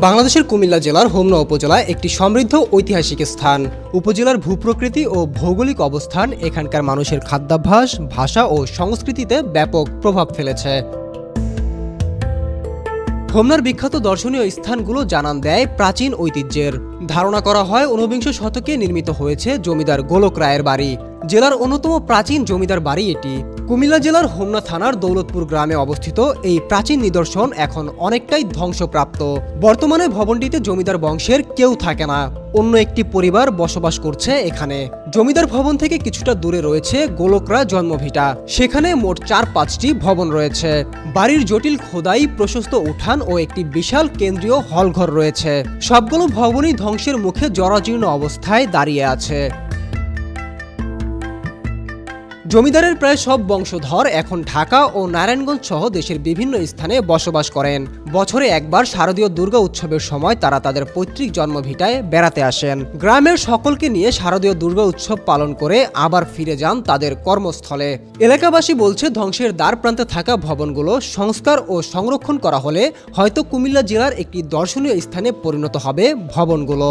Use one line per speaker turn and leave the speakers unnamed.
বাংলাদেশের কুমিল্লা জেলার হোমনা উপজেলা একটি সমৃদ্ধ ঐতিহাসিক স্থান। উপজেলার ভূপ্রকৃতি ও ভৌগোলিক অবস্থান এখানকার মানুষের খাদ্যাভ্যাস, ভাষা ও সংস্কৃতিতে ব্যাপক প্রভাব ফেলেছে। হোমনার বিখ্যাত দর্শনীয় স্থানগুলো জানান দেয় প্রাচীন ঐতিহ্যের। ধারণা করা হয় ঊনবিংশ শতকে নির্মিত হয়েছে জমিদার গোলক রায়ের বাড়ি। জেলার অন্যতম প্রাচীন জমিদার বাড়ি এটি। কুমিল্লা জেলার হোমনা থানার দৌলতপুর গ্রামে অবস্থিত এই প্রাচীন নিদর্শন এখন অনেকটাই ধ্বংসপ্রাপ্ত। বর্তমানে ভবনটিতে জমিদার বংশের কেউ থাকে না। অন্য একটি পরিবার বসবাস করছে এখানে। জমিদার ভবন থেকে কিছুটা দূরে রয়েছে গোলকরা জন্মভিটা। সেখানে মোট চার পাঁচটি ভবন রয়েছে। বাড়ির জটিল খোদাই, প্রশস্ত উঠান ও একটি বিশাল কেন্দ্রীয় হলঘর রয়েছে। সবগুলো ভবনই ধ্বংসের মুখে জরাজীর্ণ অবস্থায় দাঁড়িয়ে আছে। জমিদারের প্রায় সব বংশধর এখন ঢাকা ও নারায়ণগঞ্জ সহ দেশের বিভিন্ন স্থানে বসবাস করেন। বছরে একবার শারদীয় দুর্গা উৎসবের সময় তারা তাদের পৈতৃক জন্মভিটায় বেড়াতে আসেন। গ্রামের সকলকে নিয়ে শারদীয় দুর্গা উৎসব পালন করে আবার ফিরে যান তাদের কর্মস্থলে। এলাকাবাসী বলছে, ধ্বংসের দ্বার প্রান্তে থাকা ভবনগুলো সংস্কার ও সংরক্ষণ করা হলে হয়তো কুমিল্লা জেলার একটি দর্শনীয় স্থানে পরিণত হবে ভবনগুলো।